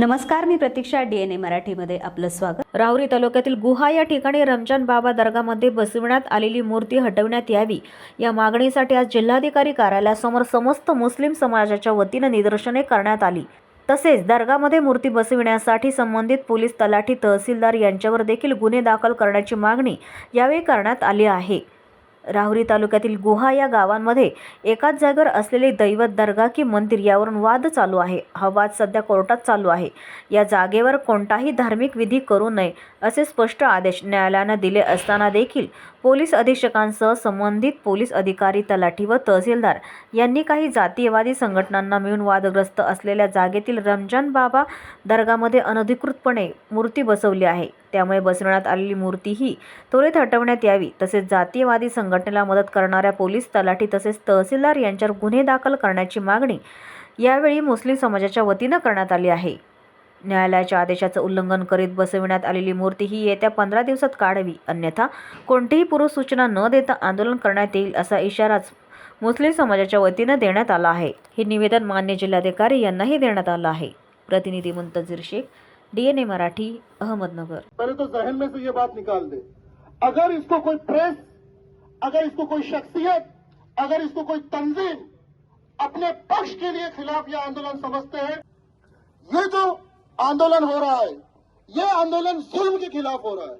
नमस्कार मी प्रतीक्षा D N ए मराठीमध्ये आपलं स्वागत. राहुरी तालुक्यातील गुहा या ठिकाणी रमजान बाबा दर्गामध्ये बसविण्यात आलेली मूर्ती हटविण्यात यावी. या मागणीसाठी आज जिल्हाधिकारी कार्यालयासमोर समस्त मुस्लिम समाजाच्या वतीनं निदर्शने करण्यात आली. तसेच दर्गामध्ये मूर्ती बसविण्यासाठी संबंधित पोलीस तलाठी तहसीलदार यांच्यावर देखील गुन्हे दाखल करण्याची मागणी यावेळी करण्यात आली आहे. राहुरी तालुक्यातील गुहा या गावांमध्ये एकाच जागेवर असलेले दैवत दर्गा की मंदिर यावरून वाद चालू आहे. हा वाद सध्या कोर्टात चालू आहे. या जागेवर कोणताही धार्मिक विधी करू नये असे स्पष्ट आदेश न्यायालयानं दिले असताना देखील पोलीस अधीक्षकांसह संबंधित पोलीस अधिकारी तलाठी व तहसीलदार यांनी काही जातीयवादी संघटनांना मिळून वादग्रस्त असलेल्या जागेतील रमजान बाबा दर्गामध्ये अनधिकृतपणे मूर्ती बसवली आहे. त्यामुळे बसवण्यात आलेली मूर्ती ही त्वरित हटवण्यात यावी तसेच जातीयवादी संघटनेला मदत करणाऱ्या पोलीस तलाठी तसेच तहसीलदार यांच्यावर गुन्हे दाखल करण्याची मागणी यावेळी मुस्लिम समाजाच्या वतीनं करण्यात आली आहे. न्यायालयाच्या आदेशाचं उल्लंघन करीत बसविण्यात आलेली मूर्ती ही येत्या पंधरा दिवसात काढावी. अन्यथा कोणतीही पूर्वसूचना न देता आंदोलन करण्यात येईल असा इशाराच मुस्लिम समाजाच्या वतीनं देण्यात आला आहे. हे निवेदन मान्य जिल्हाधिकारी यांनाही देण्यात आलं आहे. प्रतिनिधी Muntazir Shaikh D N A Marathi Ahmednagar. पहले तो जहन में से ये बात निकाल दे। अगर इसको कोई प्रेस अगर इसको कोई शख्सियत अगर इसको कोई तंजीम अपने पक्ष के लिए खिलाफ यह आंदोलन समझते हैं ये जो आंदोलन हो रहा है। ये आंदोलन जुल्म के खिलाफ हो रहा है।